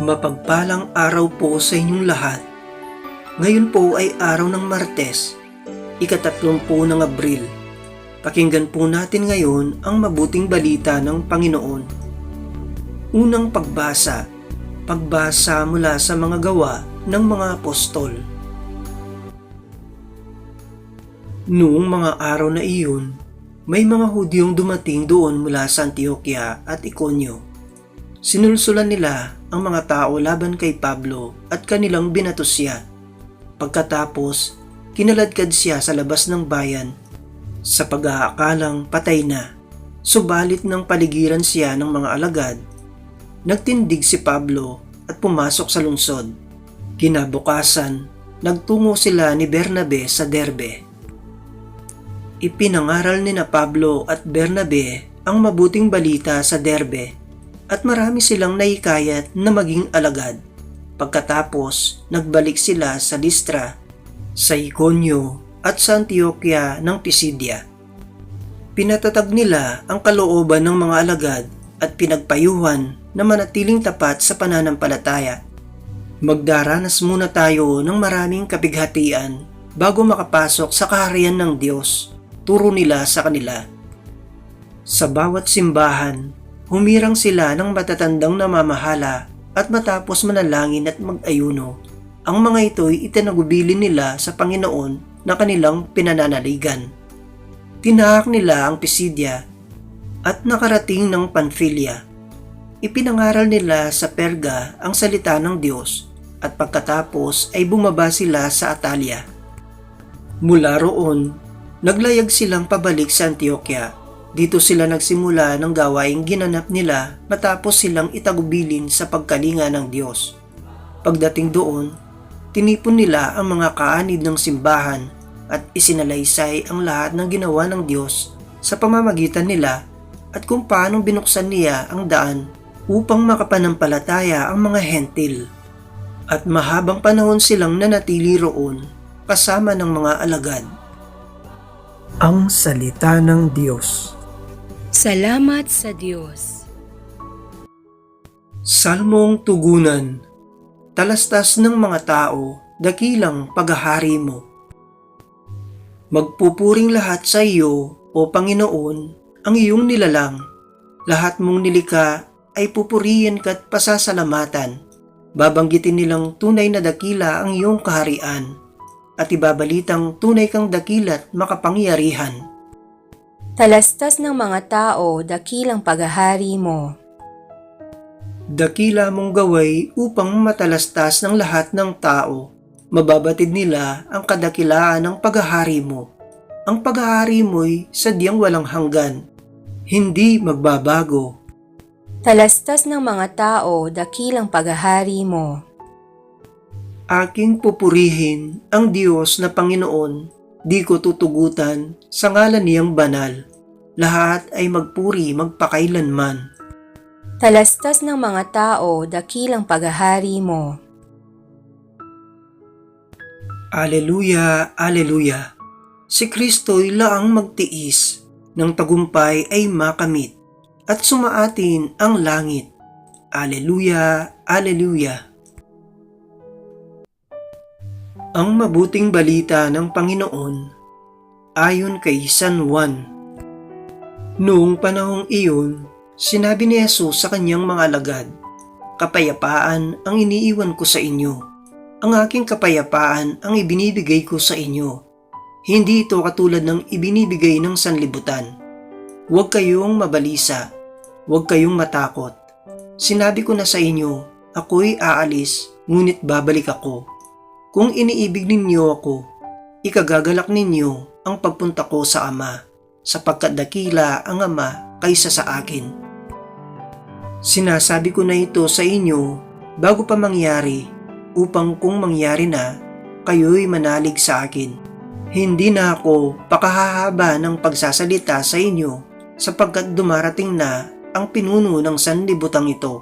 Mapagpalang araw po sa inyong lahat. Ngayon po ay araw ng Martes, ikatatlong po ng Abril. Pakinggan po natin ngayon ang mabuting balita ng Panginoon. Unang pagbasa, pagbasa mula sa mga gawa ng mga apostol. Noong mga araw na iyon, may mga Hudyong dumating doon mula sa Antioquia at Iconio. Sinulsulan nila ang mga tao laban kay Pablo at kanilang binato siya. Pagkatapos, kinaladkad siya sa labas ng bayan sa pag-aakalang patay na. Subalit ng paligiran siya ng mga alagad, nagtindig si Pablo at pumasok sa lungsod. Kinabukasan, nagtungo sila ni Bernabe sa Derbe. Ipinangaral ni na Pablo at Bernabe ang mabuting balita sa Derbe at marami silang naikayat na maging alagad. Pagkatapos, nagbalik sila sa Listra, sa Iconio at sa Antioquia ng Pisidia. Pinatatag nila ang kalooban ng mga alagad at pinagpayuhan na manatiling tapat sa pananampalataya. Magdaranas muna tayo ng maraming kapighatian bago makapasok sa kaharian ng Diyos, turo nila sa kanila. Sa bawat simbahan, humirang sila ng matatandang namamahala at matapos manalangin at mag-ayuno. Ang mga ito'y itinagubilin nila sa Panginoon na kanilang pinananaligan. Tinahak nila ang Pisidia at nakarating ng Panfilia. Ipinangaral nila sa Perga ang salita ng Diyos at pagkatapos ay bumaba sila sa Atalia. Mula roon, naglayag silang pabalik sa Antioquia. Dito sila nagsimula ng gawaing ginanap nila matapos silang itagubilin sa pagkalinga ng Diyos. Pagdating doon, tinipon nila ang mga kaanib ng simbahan at isinalaysay ang lahat ng ginawa ng Diyos sa pamamagitan nila at kung paano binuksan niya ang daan upang makapanampalataya ang mga hentil. At mahabang panahon silang nanatili roon kasama ng mga alagad. Ang Salita ng Diyos Salamat sa Diyos. Salmong Tugunan Talastas ng mga tao, dakilang paghahari mo. Magpupuring lahat sa iyo, O Panginoon, ang iyong nilalang. Lahat mong nilika ay pupurihin ka't pasasalamatan. Babanggitin nilang tunay na dakila ang iyong kaharian at ibabalitang tunay kang dakila't makapangyarihan. Talastas ng mga tao, dakilang paghahari mo. Dakila mong gaway upang matalastas ng lahat ng tao. Mababatid nila ang kadakilaan ng paghahari mo. Ang paghahari mo'y sadyang walang hanggan. Hindi magbabago. Talastas ng mga tao, dakilang paghahari mo. Aking pupurihin ang Diyos na Panginoon. Di ko tutugutan sa ngalan niyang banal. Lahat ay magpuri magpakailanman. Talastas ng mga tao, dakilang paghahari mo. Aleluya, Aleluya. Si Kristo'y laang magtiis, ng tagumpay ay makamit, at sumaatin ang langit. Aleluya, Aleluya. Ang mabuting balita ng Panginoon ayon kay San Juan. Noong panahong iyon, sinabi ni Jesus sa kanyang mga alagad, Kapayapaan ang iniiwan ko sa inyo. Ang aking kapayapaan ang ibinibigay ko sa inyo. Hindi ito katulad ng ibinibigay ng sanlibutan. Huwag kayong mabalisa. Huwag kayong matakot. Sinabi ko na sa inyo, ako'y aalis, ngunit babalik ako. Kung iniibig ninyo ako, ikagagalak ninyo ang pagpunta ko sa Ama, sapagkat dakila ang Ama kaysa sa akin. Sinasabi ko na ito sa inyo bago pa mangyari upang kung mangyari na, kayo'y manalig sa akin. Hindi na ako pakahahaba ng pagsasalita sa inyo sapagkat dumarating na ang pinuno ng sanlibutang ito.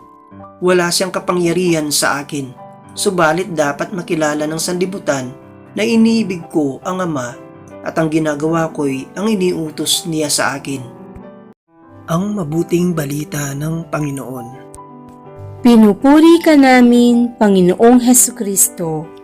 Wala siyang kapangyarihan sa akin, subalit dapat makilala ng sanlibutan na iniibig ko ang Ama at ang ginagawa ko'y ang iniutos niya sa akin. Ang mabuting balita ng Panginoon. Pinupuri ka namin, Panginoong Heso Kristo.